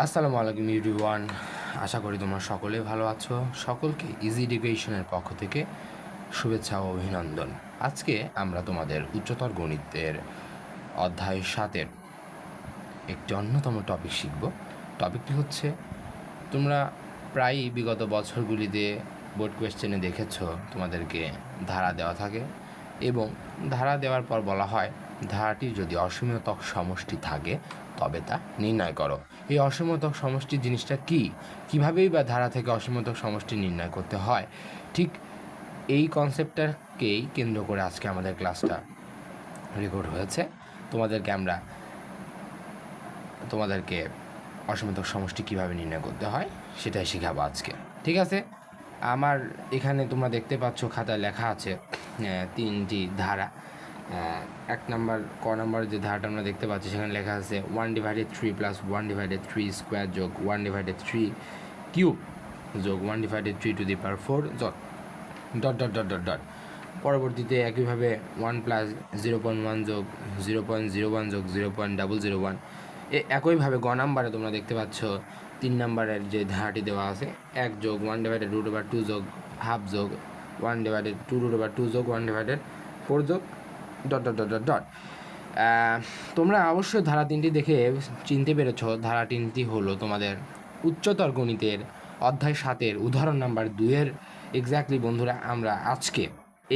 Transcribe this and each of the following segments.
আসসালামু আলাইকুম ইউরিওয়ান আশা করি তোমরা সকলে ভালো আছো। সকলকে ইজি এডুকেশনের পক্ষ থেকে শুভেচ্ছা ও অভিনন্দন। আজকে আমরা তোমাদের উচ্চতর গণিতের অধ্যায় সাতের একটি অন্যতম টপিক শিখব। টপিকটি হচ্ছে, তোমরা প্রায়ই বিগত বছরগুলিতে বোর্ড কোয়েশ্চেনে দেখেছ, তোমাদেরকে ধারা দেওয়া থাকে এবং ধারা দেওয়ার পর বলা হয়, ধারাটি যদি অসীমতক সমষ্টি থাকে, তবে তা নির্ণয় করো। এই অসীমতক সমষ্টি জিনিসটা কি? কীভাবেই বা ধারা থেকে অসীমতক সমষ্টি নির্ণয় করতে হয়? ঠিক এই কনসেপ্টটাকেই কেন্দ্র করে আজকে আমাদের ক্লাসটা রেকর্ড হয়েছে। তোমাদেরকে আমরা, তোমাদেরকে অসীমতক সমষ্টি কীভাবে নির্ণয় করতে হয় সেটাই শেখাবো আজকে। ঠিক আছে? আমার এখানে তোমরা দেখতে পাচ্ছ খাতায় লেখা আছে তিনটি ধারা। এক নাম্বার, ক নাম্বার যে ধারাটা আমরা দেখতে পাচ্ছি, সেখানে লেখা আছে one divided three plus one divided three square যোগ ওয়ান ডিভাইডেড থ্রি কিউব যোগ one divided three to the power four যোগ dot dot dot dot dot. পরবর্তীতে একইভাবে one plus zero point one যোগ জিরো পয়েন্ট জিরো ওয়ান যোগ zero point double zero one এ একইভাবে গ নাম্বারে তোমরা দেখতে পাচ্ছ তিন নাম্বারের যে ধারাটি দেওয়া আছে, এক যোগ one divided root over two যোগ হাফ যোগ one divided two root over two যোগ ওয়ান ডিভাইডেড ফোর যোগ dot dot dot dot dot তোমরা অবশ্যই ধারা তিনটি দেখে চিনতে পেরেছ। ধারা তিনটি হলো তোমাদের উচ্চতর গণিতের অধ্যায় সাতের উদাহরণ নাম্বার দুইয়ের এক্স্যাক্টলি বন্ধুরা, আমরা আজকে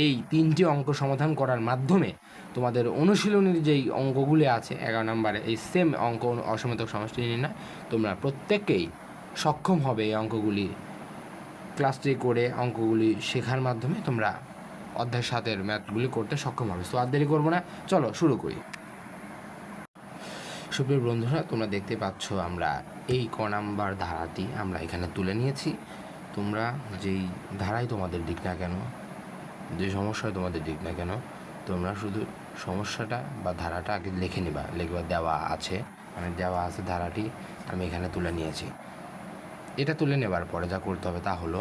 এই তিনটি অঙ্ক সমাধান করার মাধ্যমে তোমাদের অনুশীলনের যেই অঙ্কগুলি আছে, এগারো নম্বরে এই সেম অঙ্ক অসমতক সমষ্টি নির্ণয় তোমরা প্রত্যেককেই সক্ষম হবে এই অঙ্কগুলি ক্লাসটি করে অঙ্কগুলি শেখার মাধ্যমে তোমরা অধ্যায় সাতের ম্যাথগুলি করতে সক্ষম হবে। তো আর দেরি করব না, চলো শুরু করি। সুপ্রিয় বন্ধুরা, তোমরা দেখতে পাচ্ছ আমরা এই ক নাম্বার ধারাটি আমরা এখানে তুলে নিয়েছি। তোমরা যেই ধারাই তোমাদের দিক না কেন, যে সমস্যায় তোমাদের দিক না কেন, তোমরা শুধু সমস্যাটা বা ধারাটা আগে লিখে নিবা, লিখবা দেওয়া আছে। মানে দেওয়া আছে ধারাটি আমি এখানে তুলে নিয়েছি। এটা তুলে নেবার পরে যা করতে হবে তা হলো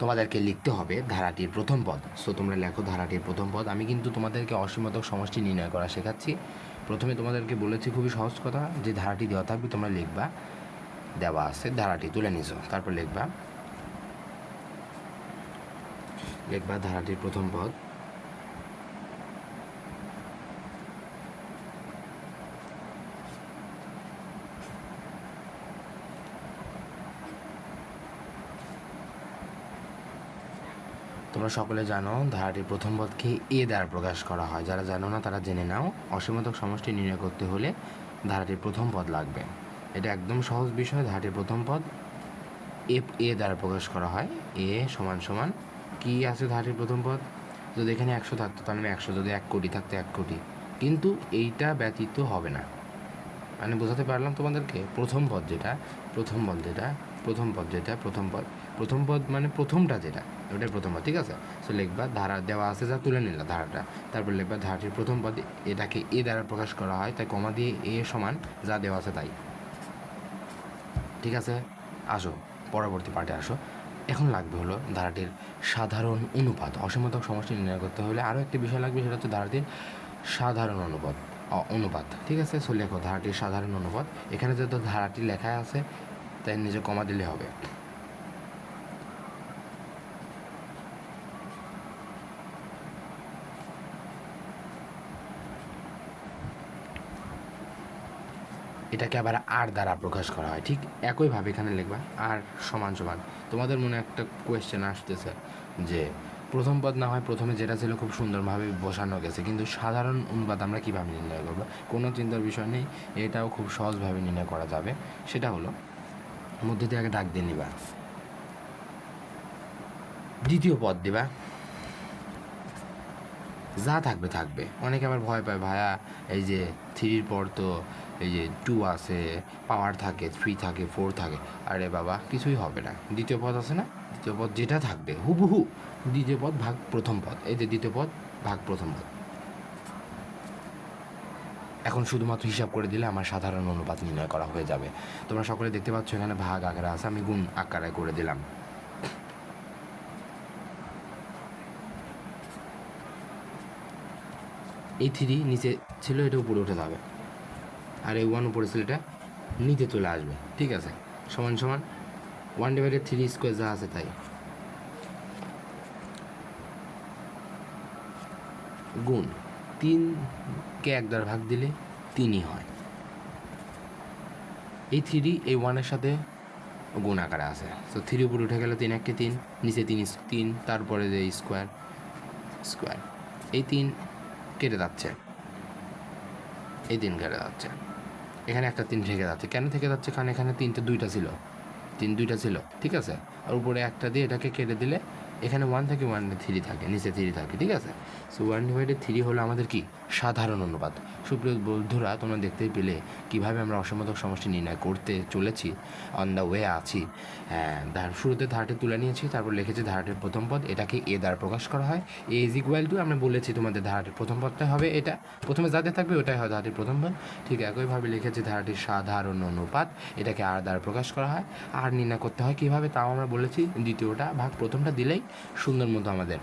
তোমাদেরকে লিখতে হবে ধারাটির প্রথম পদ। সো তোমরা লেখো ধারাটির প্রথম পদ। আমি কিন্তু তোমাদেরকে অসীমতক সমষ্টি নির্ণয় করা শেখাচ্ছি। প্রথমে তোমাদেরকে বলেছি খুবই সহজ কথা, যে ধারাটি দেওয়া থাকবে, তোমরা লিখবা। দেওয়া আছে, ধারাটি তুলে নিছো, তারপর লিখবা। লিখবা ধারাটির প্রথম পদ। তোমরা সকলে জানো ধারাটির প্রথম পদকে এ দ্বারা প্রকাশ করা হয়। যারা জানো না, তারা জেনে নাও। অসীমতক সমষ্টি নির্ণয় করতে হলে ধারাটির প্রথম পদ লাগবে। এটা একদম সহজ বিষয়, ধারাটির প্রথম পদ এফ এ দ্বারা প্রকাশ করা হয়। এ সমান সমান কি আছে ধারাটির প্রথম পদ? যদি এখানে একশো থাকতো তাহলে আমি একশো। যদি এক কোটি থাকতো, এক কোটি। কিন্তু এইটা ব্যতীত হবে না। মানে বোঝাতে পারলাম তোমাদেরকে? প্রথম পদ যেটা, প্রথম পদ যেটা, প্রথম পদ যেটা, প্রথম পদ। প্রথম পদ মানে প্রথমটা যেটা। ওটাই প্রথম পদ, ঠিক আছে? সো লিখবা ধারা দেওয়া আছে, যা তুলে নিলা ধারাটা। তারপর লিখবা ধারাটির প্রথম পদ এটাকে এ দ্বারা প্রকাশ করা হয়, তাই কমা দিয়ে এ সমান যা দেওয়া আছে তাই। ঠিক আছে? আসো, পরবর্তী পার্টে আসো। এখন লাগবে হলো ধারাটির সাধারণ অনুপাত। অসীমতক সমষ্টি নির্ণয় করতে হলে আরও একটি বিষয় লাগবে, সেটা হচ্ছে ধারাটির সাধারণ অনুপাত অনুপাত। ঠিক আছে? সো লেখো ধারাটির সাধারণ অনুপাত। এখানে যেহেতু ধারাটি লেখা আছে, তাই নিজে কমা দিলে হবে। এটাকে আবার আর দ্বারা প্রকাশ করা হয়। ঠিক একইভাবে এখানে লিখবা, আর সমান সমান। তোমাদের মনে একটা কোয়েশ্চেন আসতেছে যে, প্রথম পদ না হয় প্রথমে যেটা ছিল খুব সুন্দরভাবে বসানো গেছে, কিন্তু সাধারণ অনুপাত আমরা কীভাবে নির্ণয় করব? কোনো চিন্তার বিষয় নেই, এটাও খুব সহজভাবে নির্ণয় করা যাবে। সেটা হলো, মধ্যে দিয়ে আগে ডাক দিয়ে নিবা। দ্বিতীয় পদ দিবা। যা থাকবে থাকবে। অনেকে আবার ভয় পায় ভায়া এই যে থ্রির পর তো এই যে টু আছে পাওয়ার থাকে থ্রি থাকে ফোর থাকে, আরে বাবা, কিছুই হবে না। দ্বিতীয় পদ আছে না? দ্বিতীয় পদ যেটা থাকবে, হুবহু, দ্বিতীয় পদ ভাগ প্রথম পদ। এই যে দ্বিতীয় পদ ভাগ প্রথম পদ। এখন শুধুমাত্র হিসাব করে দিলে আমার সাধারণ অনুপাত নির্ণয় করা হয়ে যাবে। তোমরা সকলে দেখতে পাচ্ছ এখানে ভাগ, আকারে আছে, আমি গুণ আকারে করে দিলাম। এই থ্রি নিচে ছিল, এটা উপরে উঠে যাবে। আর এই ওয়ান উপরে ছিল এটা নিতে চলে আসবে, ঠিক আছে? সমান সমান ওয়ান ডিভাইডেড থ্রি স্কোয়ার যা আছে তাই। গুণ তিনকে এক দ্বারা ভাগ দিলে তিনই হয়। এই থ্রি এই ওয়ানের সাথে গুণ আকারে আছে। তো থ্রি উপরে উঠে গেলে তিন এককে তিন, নিচে তিন তিন, তারপরে যে স্কোয়ার স্কোয়ার এই তিন কেটে যাচ্ছে। এই তিন কেটে যাচ্ছে। এখানে একটা তিন থেকে যাচ্ছে। কেন থেকে যাচ্ছে? কারণ এখানে তিনটে, দুইটা ছিল। তিন, দুইটা ছিল। ঠিক আছে? আর উপরে একটা দিয়ে এটাকে কেটে দিলে এখানে ওয়ান থেকে ওয়ান থ্রি থাকে, নিচে থ্রি থাকে, ঠিক আছে? সো ওয়ান ডিভাইডেড থ্রি হলো আমাদের কি? সাধারণ অনুপাত। সুপ্রিয় বন্ধুরা, তোমরা দেখতেই পেলে কীভাবে আমরা অসমতক সমষ্টি নির্ণয় করতে চলেছি অন দ্য ওয়ে আছি। হ্যাঁ শুরুতে ধারাটি তুলে নিয়েছি, তারপর লিখেছি ধারাটির প্রথম পদ, এটাকে এ দ্বারা প্রকাশ করা হয়। এ ইজ ইকুয়াল টু আমরা বলেছি তোমাদের ধারাটির প্রথম পদটা হবে এটা। প্রথমে যাতে থাকবে, ওটাই হয় ধারাটির প্রথম পদ। ঠিক একইভাবে লিখেছি ধারাটির সাধারণ অনুপাত, এটাকে আর দ্বারা প্রকাশ করা হয়। আর নির্ণয় করতে হয় কীভাবে, তাও আমরা বলেছি, দ্বিতীয়টা, ভাগ প্রথমটা দিলেই সুন্দর মতো আমাদের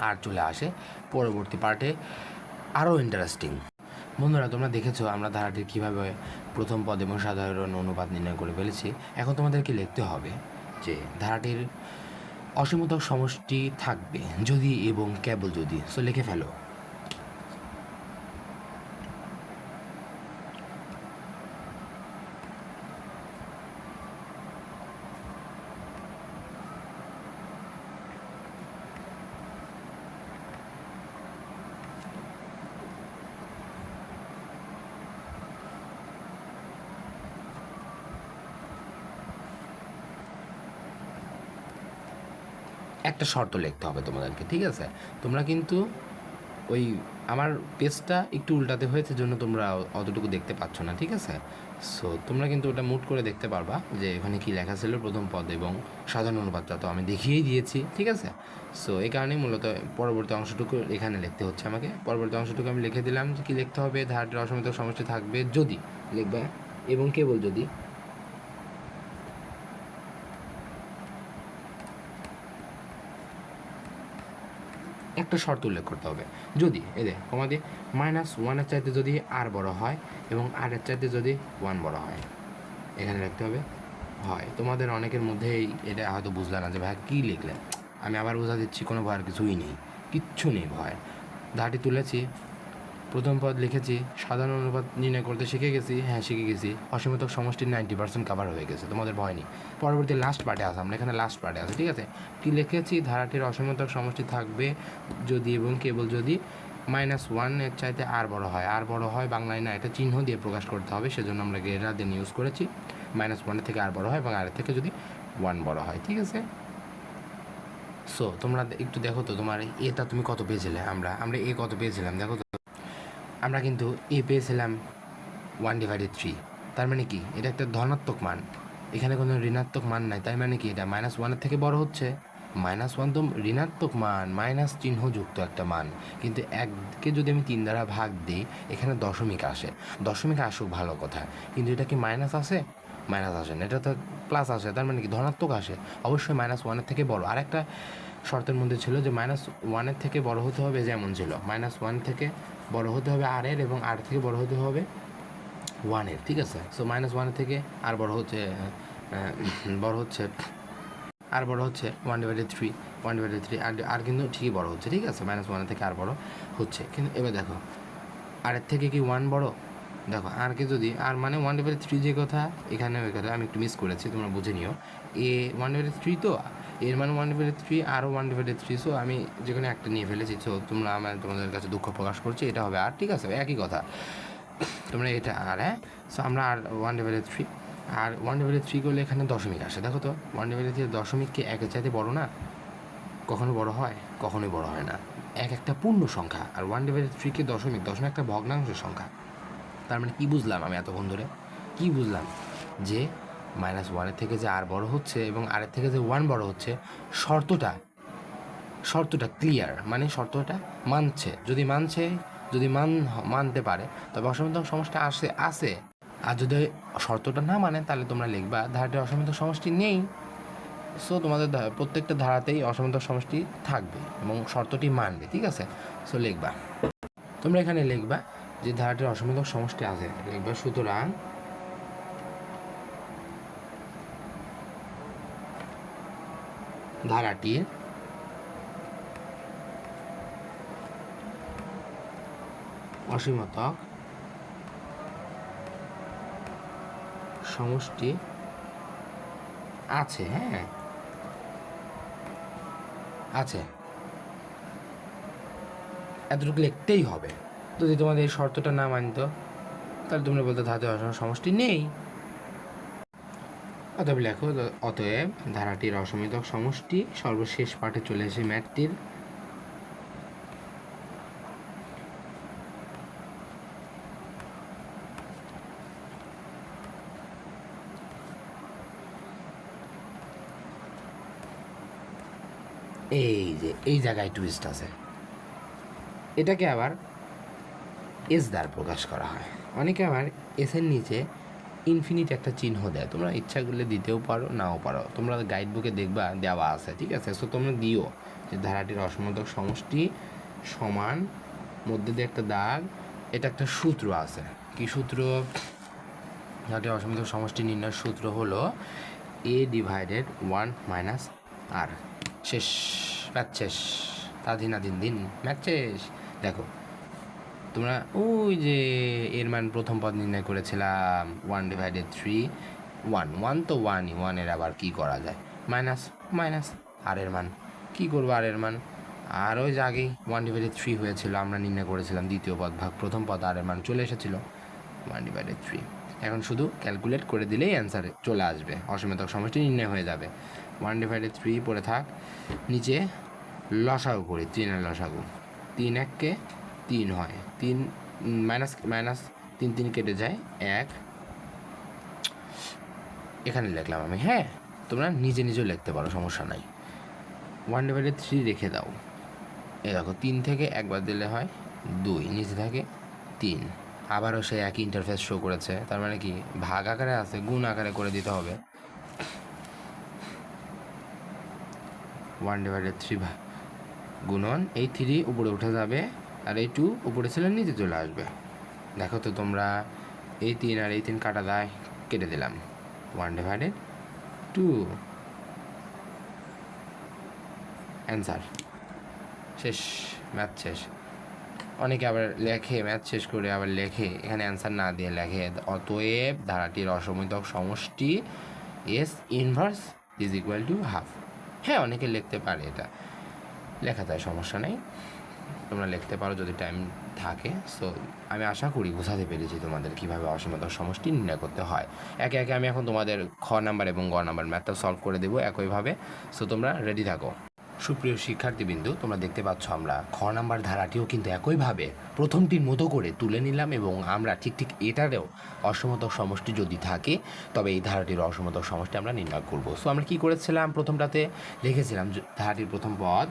আর চলে আসে পরবর্তী পার্টে আরও ইন্টারেস্টিং বন্ধুরা, তোমরা দেখেছ আমরা ধারাটির কীভাবে প্রথম পদ এবং সাধারণ অনুপাত নির্ণয় করে ফেলেছি। এখন তোমাদেরকে লিখতে হবে যে ধারাটির অসীমতক সমষ্টি থাকবে যদি এবং কেবল যদি। সো লিখে ফেলো। একটা শর্ত লিখতে হবে তোমাদেরকে, ঠিক আছে? তোমরা কিন্তু ওই আমার পেজটা একটু উল্টাতে হয়েছে জন্য তোমরা অতটুকু দেখতে পাচ্ছ না, ঠিক আছে? সো তোমরা কিন্তু ওটা মুট করে দেখতে পারবা যে এখানে কি লেখা ছিল প্রথম পদ এবং সাধারণ অনুপাতটা তো আমি দেখিয়েই দিয়েছি, ঠিক আছে? সো এই কারণেই মূলত পরবর্তী অংশটুকু এখানে লিখতে হচ্ছে আমাকে। পরবর্তী অংশটুকু আমি লিখে দিলাম যে কী লিখতে হবে ধারটির অসমিত সমষ্টি থাকবে যদি লিখবে এবং কেবল যদি একটা শর্ত উল্লেখ করতে হবে। যদি এদের কমা দিয়ে মাইনাস ওয়ানের চাইতে যদি আর বড় হয় এবং আরের চাইতে যদি ওয়ান বড় হয়, এখানে লিখতে হবে। হয়। তোমাদের অনেকের মধ্যেই এটা হয়তো বুঝলে না যে ভাই কী লিখলেন? আমি আবার বোঝা দিচ্ছি, কোনো ভয়ের কিছুই নেই। কিচ্ছু নেই ভয় দাঁটি তুলেছি প্রথম পদ লিখেছি, সাধারণ অনুপাত নির্ণয় করতে শিখে গেছি হ্যাঁ শিখে গেছি। অসীমিত সমষ্টির নাইনটি পার্সেন্ট কাভার হয়ে গেছে, তোমাদের ভয় নেই। পরবর্তী লাস্ট পার্টে আছে আমরা এখানে লাস্ট পার্টে আছে, ঠিক আছে? কি লিখেছি? ধারাটির অসীমিত সমষ্টি থাকবে যদি এবং কেবল যদি মাইনাস ওয়ানের চাইতে আর বড় হয়। আর বড় হয় বাংলায় না, এটা চিহ্ন দিয়ে প্রকাশ করতে হবে, সেজন্য আমরা গেরা দিয়ে ইউজ করেছি। মাইনাস ওয়ানের থেকে আর বড় হয় এবং আর থেকে যদি ওয়ান বড় হয়, ঠিক আছে? সো তোমরা একটু দেখো তো, তোমার এটা তুমি কত পেয়েছিলে? আমরা আমরা এ কত পেয়েছিলাম? দেখো আমরা কিন্তু এ পেয়েছিলাম ওয়ান ডিভাইডেড থ্রি তার মানে কি? এটা একটা ধনাত্মক মান। এখানে কোনো ঋণাত্মক মান নাই। তাই মানে কি? এটা মাইনাস ওয়ানের থেকে বড় হচ্ছে। মাইনাস ওয়ান তো ঋণাত্মক মান মাইনাস চিহ্নযুক্ত একটা মান। কিন্তু এককে যদি আমি তিন দ্বারা ভাগ দিই, এখানে দশমিক আসে। দশমিক আসুক ভালো কথা। কিন্তু এটা কি মাইনাস আসে? মাইনাস আসে না। এটা তো প্লাস আসে। তার মানে কি? ধনাত্মক আসে। অবশ্যই মাইনাস ওয়ানের থেকে বড়। আরেকটা শর্তের মধ্যে ছিল যে মাইনাস ওয়ানের থেকে বড় হতে হবে যেমন ছিল। মাইনাস ওয়ান থেকে বড় হতে হবে আর এর এবং আর থেকে বড় হতে হবে ওয়ানের ঠিক আছে? সো মাইনাস ওয়ানের থেকে আর বড় হচ্ছে বড় হচ্ছে আর বড় হচ্ছে one divided three one divided three আর আর কিন্তু ঠিকই বড় হচ্ছে, ঠিক আছে? মাইনাস ওয়ানের থেকে আর বড় হচ্ছে। কিন্তু এবার দেখো আর এর থেকে কি ওয়ান বড়? দেখো আর কি যদি আর মানে ওয়ান ডিভাইডেড থ্রি যে কথা এখানে ওই কথা, আমি একটু মিস করেছি, তোমরা বুঝে নিও। এ ওয়ান ডিভাইডেড থ্রি তো এর মানে ওয়ান ডিভাইডেড থ্রি আরও ওয়ান ডিভাইডেড থ্রি সো আমি যেখানে একটা নিয়ে ফেলেছি সো তোমরা আমার, তোমাদের কাছে দুঃখ প্রকাশ করছি, এটা হবে আর, ঠিক আছে, একই কথা। তোমরা এটা আর হ্যাঁ? সো আমরা আর ওয়ান ডিভাইডেড থ্রি আর ওয়ান ডিভাইডেড থ্রি করলে এখানে দশমিক আসে, দেখো তো ওয়ান ডিভাইডেড থ্রি দশমিক কি একের চাইতে বড় না? কখনো বড় হয়, কখনোই বড় হয় না। এক একটা পূর্ণ সংখ্যা, আর ওয়ান ডিভাইডেড থ্রি কি দশমিক দশমিক একটা ভগ্নাংশের সংখ্যা। তার মানে কী বুঝলাম আমি এতক্ষণ ধরে? কী বুঝলাম? যে মাইনাস ওয়ানের থেকে যে আর বড় হচ্ছে এবং আরের থেকে যে ওয়ান বড় হচ্ছে, শর্তটা শর্তটা ক্লিয়ার মানে শর্তটা মানছে। যদি মানছে, যদি মান, মানতে পারে, তবে অসমিত সমষ্টি আসে আসে আর যদি শর্তটা না মানে তাহলে তোমরা লিখবা ধারাটির অসমিত সমষ্টি নেই। সো তোমাদের প্রত্যেকটা ধারাতেই অসমিত সমষ্টি থাকবে এবং শর্তটি মানবে, ঠিক আছে? সো লিখবা। তোমরা এখানে লিখবা যে ধারাটির অসমিত সমষ্টি আছে, লিখবা সুতরাং ধারাটির অসীমতক সমষ্টি আছে হ্যাঁ? আছে। এতটুকু লিখতেই হবে। যদি তোমাদের এই শর্তটা না মানত, তাহলে তোমরা বলতে ধাতু সমষ্টি নেই। অতএব লেখো অতএব ধারাটির অসমিতক সমষ্টি, সর্বশেষ পাঠে চলে এসে ম্যাটটির এই যে, এই জায়গায় টুইস্ট আছে। এটাকে আবার এস দ্বার প্রকাশ করা হয়। অনেকে আবার এসের নিচে ইনফিনিট একটা চিহ্ন দেয়। তোমরা ইচ্ছা করলে দিতেও পারো, নাও পারো। তোমরা গাইড বুকে দেখবা, দেওয়া আছে, ঠিক আছে? সো তোমরা দিও যে ধারাটির অসমতক সমষ্টি সমান মধ্যে দিয়ে একটা দাগ, এটা একটা সূত্র আছে। কি সূত্র? ধারাটির অসমতক সমষ্টি নির্ণয়ের সূত্র হলো A divided one minus R শেষ, ম্যাচ শেষ। তা দিন দিন দিন। ম্যাচ শেষ। দেখো তোমরা ওই যে এর মান প্রথম পদ নির্ণয় করেছিলাম one divided three one one তো ওয়ানই ওয়ানের আবার কি করা যায়? মাইনাস মাইনাস আর এর মান। কী করব আর এর মান? আর ওই যে আগেই ওয়ান ডিভাইডেড থ্রি হয়েছিল, আমরা নির্ণয় করেছিলাম দ্বিতীয় পদ ভাগ, প্রথম পদ আর এর মান চলে এসেছিল ওয়ান ডিভাইডেড থ্রি এখন শুধু ক্যালকুলেট করে দিলেই অ্যান্সার চলে আসবে, অসীমতক সমষ্টি নির্ণয় হয়ে যাবে। ওয়ান ডিভাইডেড থ্রি পড়ে থাক, নিচে লসাগু করি, তিনের লসাগু। তিন এককে তিন হয়। তিন মাইনাস মাইনাস তিন তিন কেটে যায়। এক। এখানে লিখলাম আমি হ্যাঁ? তোমরা নিজে নিজেও লিখতে পারো, সমস্যা নাই। ওয়ান ডিভাইডেড থ্রি রেখে দাও। এ দেখো, তিন থেকে একবার দিলে হয় দুই, নিচে থাকে তিন। আবারও সে একই ইন্টারফেস শো করেছে। তার মানে কি? ভাগ আকারে আছে, গুণ আকারে করে দিতে হবে। ওয়ান ডিভাইডেড থ্রি গুণন, এই থ্রি উপরে উঠে যাবে আর এই টু উপরে ছিল নিচে চলে আসবে। দেখো তো তোমরা এই তিন আর এই তিন কাটা দেয় কেটে দিলাম। ওয়ান ডিভাইডেড টু অ্যান্সার শেষ ম্যাথ শেষ। অনেকে আবার লেখে ম্যাথ শেষ করে আবার লেখে, এখানে অ্যান্সার না দিয়ে লেখে। অতএব ধারাটির অসমিতক সমষ্টি S inverse is equal to half হ্যাঁ অনেকে লিখতে পারে এটা। লেখা যায়, সমস্যা নেই। তোমরা লিখতে পারো যদি টাইম থাকে। সো আমি আশা করি বোঝাতে পেরেছি তোমাদের কীভাবে অসীমতক সমষ্টি নির্ণয় করতে হয়। একে একে আমি এখন তোমাদের খ নাম্বার এবং গ নাম্বার ম্যাথটা সলভ করে দেবো একইভাবে। সো তোমরা রেডি থাকো। সুপ্রিয় শিক্ষার্থীবৃন্দু, তোমরা দেখতে পাচ্ছ আমরা খ নাম্বার ধারাটিও কিন্তু একইভাবে প্রথমটির মতো করে তুলে নিলাম এবং আমরা ঠিক ঠিক এটারেও অসমতক সমষ্টি যদি থাকে, তবে এই ধারাটির অসমতক সমষ্টি আমরা নির্ণয় করব। সো আমরা কি করেছিলাম? প্রথমটাতে লিখেছিলাম ধারাটির প্রথম পদ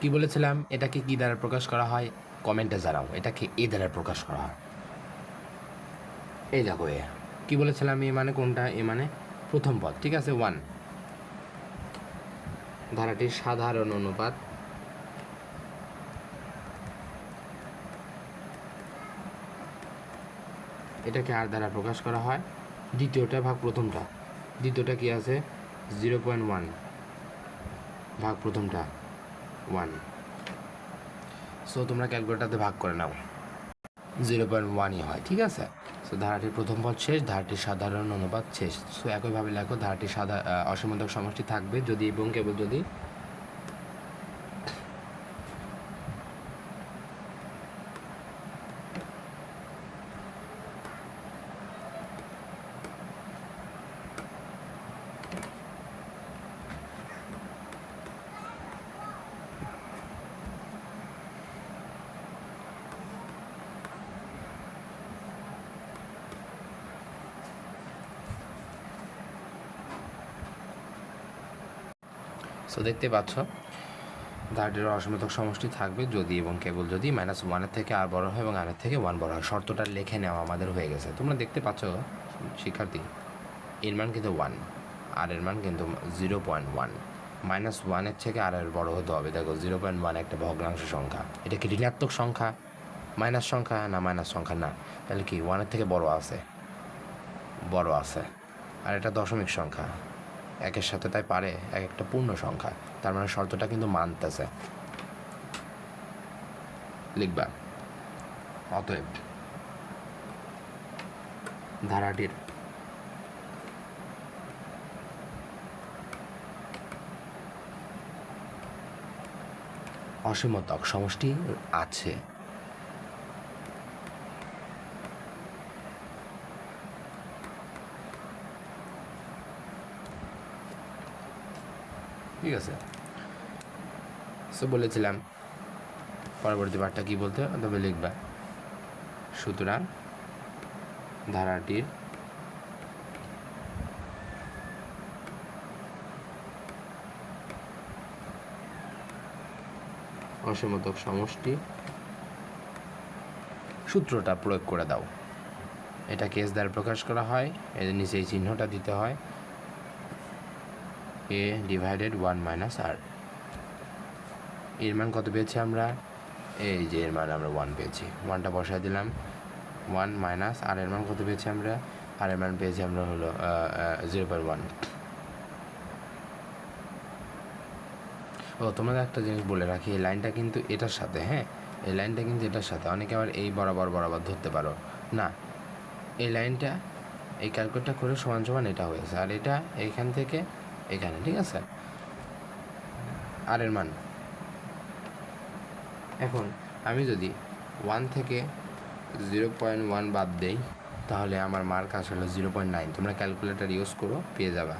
কি বলেছিলাম? এটাকে কি দ্বারা প্রকাশ করা হয়? কমেন্টে জানাও, এটাকে এ দ্বারা প্রকাশ করা হয়। এই দেখো এ। কি বলেছিলাম এ মানে কোনটা? এ মানে প্রথম পদ, ঠিক আছে? ওয়ান ধারাটির সাধারণ অনুপাত। এটাকে আর দ্বারা প্রকাশ করা হয়? দ্বিতীয়টা ভাগ প্রথমটা। দ্বিতীয়টা কি আছে? জিরো পয়েন্ট ওয়ান ভাগ প্রথমটা। ওয়ান সো তোমরা ক্যালকুলেটারতে ভাগ করে নাও। জিরো পয়েন্ট ওয়ানই হয়, ঠিক আছে? সো ধারাটির প্রথম পদ শেষ, ধারাটির সাধারণ অনুপাত শেষ। সো একইভাবে লেখো, ধারাটির সাধা অসীমতক সমষ্টি থাকবে যদি এবং কেবল যদি সো দেখতে পাচ্ছ। ধারটির অসীমতক সমষ্টি থাকবে যদি এবং কেবল যদি মাইনাস ওয়ানের থেকে আর বড় হয় এবং আরের থেকে ওয়ান বড় হয়। শর্তটা লেখে নেওয়া আমাদের হয়ে গেছে। তোমরা দেখতে পাচ্ছ, শিক্ষার্থী, এর মান কিন্তু ওয়ান আর এর মান কিন্তু জিরো পয়েন্ট ওয়ান মাইনাস ওয়ানের থেকে আর এর বড় হতে হবে। দেখো জিরো পয়েন্ট ওয়ান একটা ভগ্নাংশ সংখ্যা। এটা কি ঋণাত্মক সংখ্যা? মাইনাস সংখ্যা? না মাইনাস সংখ্যা না। তাহলে কি ওয়ানের থেকে বড় আছে। বড় আছে। আর এটা দশমিক সংখ্যা। একের সাথে তাই পারে, এক একটা পূর্ণ সংখ্যা। তার মানে শর্তটা কিন্তু মানতেছে। লিখবা। অতএব ধারাটির অসীমতক সমষ্টি আছে। ঠিক আছে। সো বলেছিলাম, পরবর্তী পাঠটা কি বলতে তবে লিখবা। সুতরাং ধারাটির অসীমতক সমষ্টি সূত্রটা প্রয়োগ করে দাও। এটা কেস দ্বারা প্রকাশ করা হয়, এর নিচে এই চিহ্নটা দিতে হয়। A divided one minus R এর মান কত পেয়েছি আমরা? এই যে এর মান আমরা ওয়ান পেয়েছি। ওয়ানটা বসায় দিলাম। ওয়ান মাইনাস আর এর মান কত পেয়েছি আমরা? আর এর মান পেয়েছি আমরা হলো জিরো পয়েন্ট ওয়ান ও, তোমাদের একটা জিনিস বলে রাখি, এই লাইনটা কিন্তু এটার সাথে হ্যাঁ? এই লাইনটা কিন্তু এটার সাথে। অনেকে আবার এই বরাবর বরাবর ধরতে পারো। না, এই লাইনটা এই ক্যালকুলেটটা করে সমান সমান এটা হয়েছে আর এটা এইখান থেকে এখানে, ঠিক আছে? আর এর মান? এখন আমি যদি ওয়ান থেকে জিরো পয়েন্ট ওয়ান বাদ দেই, তাহলে আমার মার্ক আসলে জিরো পয়েন্ট নাইন তোমরা ক্যালকুলেটার ইউজ করো, পেয়ে যাবা।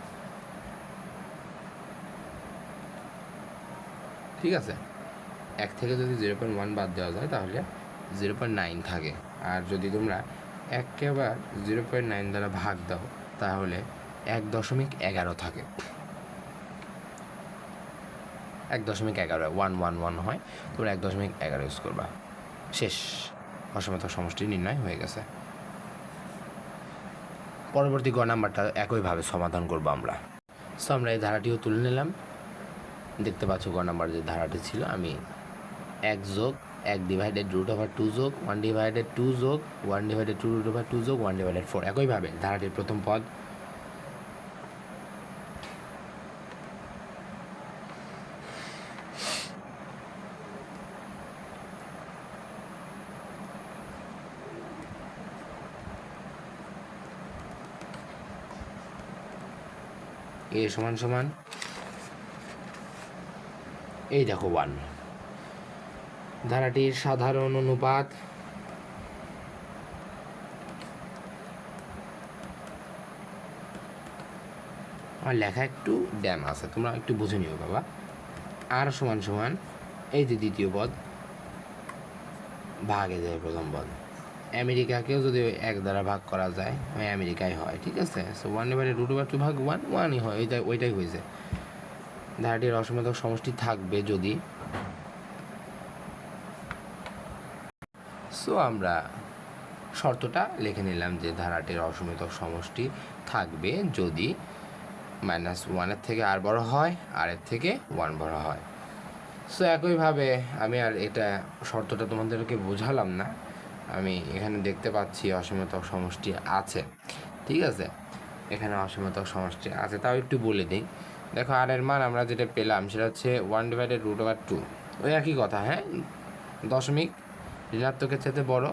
ঠিক আছে? এক থেকে যদি জিরো পয়েন্ট ওয়ান বাদ দেওয়া যায়, তাহলে জিরো পয়েন্ট নাইন থাকে। আর যদি তোমরা এককে আবার জিরো পয়েন্ট নাইন দ্বারা ভাগ দাও, তাহলে এক দশমিক এগারো থাকে। এক দশমিক এগারো ওয়ান ওয়ান ওয়ান হয়, তোমরা এক দশমিক এগারো ইউজ করবা। শেষ। অসমতার সমষ্টি নির্ণয় হয়ে গেছে। পরবর্তী গ নাম্বারটা একইভাবে সমাধান করব আমরা। সো আমরা এই ধারাটিও তুলে নিলাম। দেখতে পাচ্ছ গ নাম্বার যে ধারাটি ছিল, আমি এক যোগ, এক ডিভাইডেড রুট ওভার টু যোগ ওয়ান ডিভাইডেড টু যোগ one divided two root over two যোগ ওয়ান ডিভাইডেড ফোর একইভাবে ধারাটির প্রথম পদ এ সমান সমান। এই দেখো ওয়ান ধারাটির সাধারণ অনুপাত আমার লেখা একটু ড্যাম আছে, তোমরা একটু বুঝে নিও বাবা। আর সমান সমান, এই যে দ্বিতীয় পদ, ভাগে যায় প্রথম পদ। আমেরিকাকেও যদি এক দ্বারা ভাগ করা যায়, ওই আমেরিকায় হয়, ঠিক আছে? সো ওয়ান এবারে রুট ওভার টু ভাগ ওয়ান ওয়ানই হয় ওইটাই ওইটাই হয়েছে ধারাটির অসীমতক সমষ্টি থাকবে যদি। সো আমরা শর্তটা লিখে নিলাম যে ধারাটির অসীমতক সমষ্টি থাকবে যদি মাইনাস ওয়ানের থেকে আর বড় হয়, আর এর থেকে ওয়ান বড় হয়। সো একইভাবে আমি আর এটা শর্তটা তোমাদেরকে বোঝালাম না। আমি এখানে দেখতে পাচ্ছি অসীমতক সমষ্টি আছে। ঠিক আছে? এখানে অসীমতক সমষ্টি আছে। তাও একটু বলে দিই। দেখো আর এর মান আমরা যেটা পেলাম সেটা হচ্ছে one divided root over two ওই একই কথা হ্যাঁ? দশমিক ঋণাত্মকের চাইতে বড়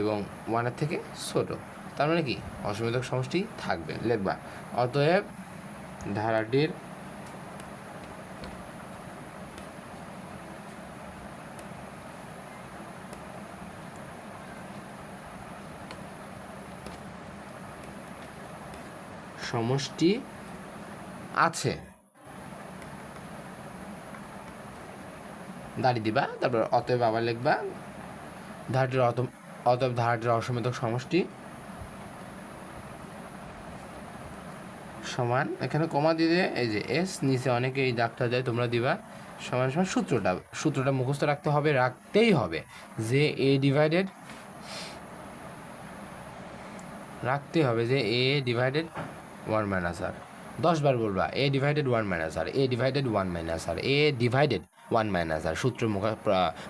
এবং ওয়ানের থেকে ছোট। তার মানে কি? অসীমতক সমষ্টি থাকবে। লেখবা। অতএব ধারাটির সমষ্টি আছে। দাঁড়িয়ে দিবা, তারপর অতএব আবার লিখবা, ধারাটির অত অতএব ধারাটির অসমিতক সমষ্টি সমান, এখানে কমা দিয়ে এই যে এস নিচে অনেকে এই দাগটা দেয়, তোমরা দিবা সমান সমান সূত্রটা। সূত্রটা মুখস্থ রাখতে হবে, রাখতেই হবে। যে এ ডিভাইডেড রাখতে হবে যে A divided one minus R দশ বার বলবা A divided one minus R A divided one minus R A divided one minus R সূত্র মুখা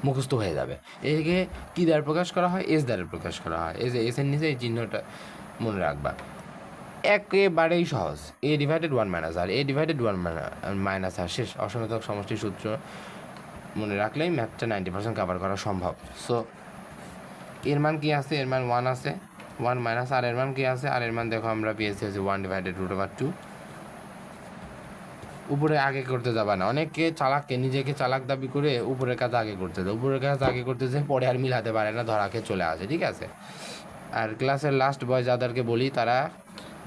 মুখস্থ হয়ে যাবে। একে কী দ্বারা প্রকাশ করা হয়? এস দ্বারা প্রকাশ করা হয়। এস এসের নিচে এই চিহ্নটা মনে রাখবা। একেবারেই সহজ। A divided one minus R A divided one minus R শেষ। অসংখ্যক সমষ্টির সূত্র মনে রাখলেই ম্যাথটা নাইনটি পার্সেন্ট কাভার করা সম্ভব। সো এর মান কী আছে? এর মান ওয়ান আছে। ওয়ান মাইনাস আর এর মান কী আছে? আর এর মান দেখো আমরা পেয়েছি হচ্ছে one divided root over two উপরে আগে করতে যাবা না। অনেকে চালাককে, নিজেকে চালাক দাবি করে উপরের কাজ আগে করতে দেয় উপরের কাজ আগে করতে যে পরে আর মিলাতে পারে না, ধরাকে চলে আসে, ঠিক আছে? আর ক্লাসের লাস্ট বয় যাদেরকে বলি, তারা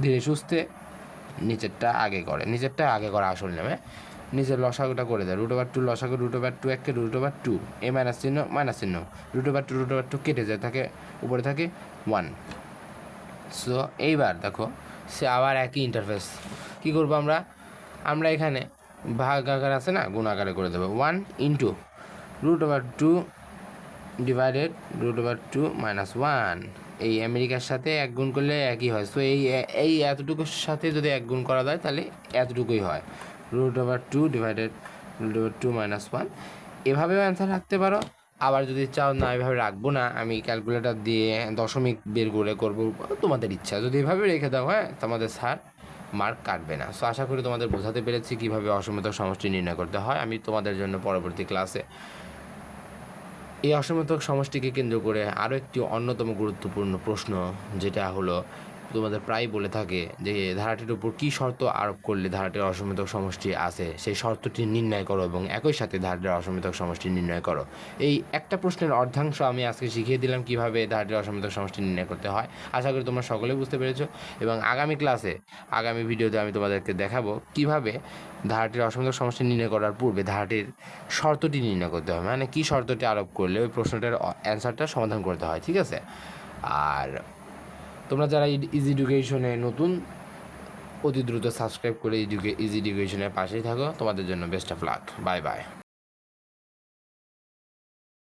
ধীরে সুস্থে নিচেরটা আগে করে। নিচেরটা আগে করা আসল নেমে নিচের লসাগুটা করে দেয়। রুট ওভার টু লসাগু রুট ওভার টু এককে রুট ওভার টু এ মাইনাস চিহ্ন মাইনাস চিহ্ন। Root over two root over two কেটে যায়, থাকে, উপরে থাকে ওয়ান সো এইবার দেখো, সে আবার একই ইন্টারফেস কী করব আমরা? আমরা এখানে ভাগ আকার আছে না, গুণ আকারে করে দেবো। One into root over two divided root over two minus one এই আমেরিকার সাথে এক গুণ করলে একই হয়। সো এই এই এতটুকুর সাথে যদি এক গুণ করা যায়, তাহলে এতটুকুই হয়। Root over two divided root over two minus one এভাবেও অ্যান্সার রাখতে পারো। আবার যদি চাও না, এভাবে রাখব না। আমি ক্যালকুলেটর দিয়ে দশমিক বের করে করব। তোমাদের ইচ্ছা। যদি এভাবে রেখে দাও হ্যাঁ তোমাদের স্যার মার্ক কাটবে না। সো আশা করি তোমাদের বোঝাতে পেরেছি কীভাবে অসমিত সমষ্টি নির্ণয় করতে হয়। আমি তোমাদের জন্য পরবর্তী ক্লাসে এই অসমিতক সমষ্টিকে কেন্দ্র করে আরও একটি অন্যতম গুরুত্বপূর্ণ প্রশ্ন, যেটা হলো তোমাদের প্রায় বলে থাকে যে ধারাটির উপর কী শর্ত আরোপ করলে ধারাটির অসমিতক সমষ্টি আছে, সেই শর্তটি নির্ণয় করো এবং একই সাথে ধারাটির অসমিতক সমষ্টি নির্ণয় করো। এই একটা প্রশ্নের অর্ধাংশ আমি আজকে শিখিয়ে দিলাম কীভাবে ধারাটির অসমিতক সমষ্টি নির্ণয় করতে হয়। আশা করি তোমরা সকলেই বুঝতে পেরেছ এবং আগামী ক্লাসে, আগামী ভিডিওতে আমি তোমাদেরকে দেখাবো কীভাবে ধারাটির অসমিতক সমষ্টি নির্ণয় করার পূর্বে ধারাটির শর্তটি নির্ণয় করতে হবে মানে কী শর্তটি আরোপ করলে ওই প্রশ্নটার অ্যান্সারটা সমাধান করতে হয়, ঠিক আছে? আর তোমরা যারা ইজি এডুকেশনে নতুন, অতি দ্রুত সাবস্ক্রাইব করে ইজি এডুকেশনের পাশেই থাকো। তোমাদের জন্য best of luck bye bye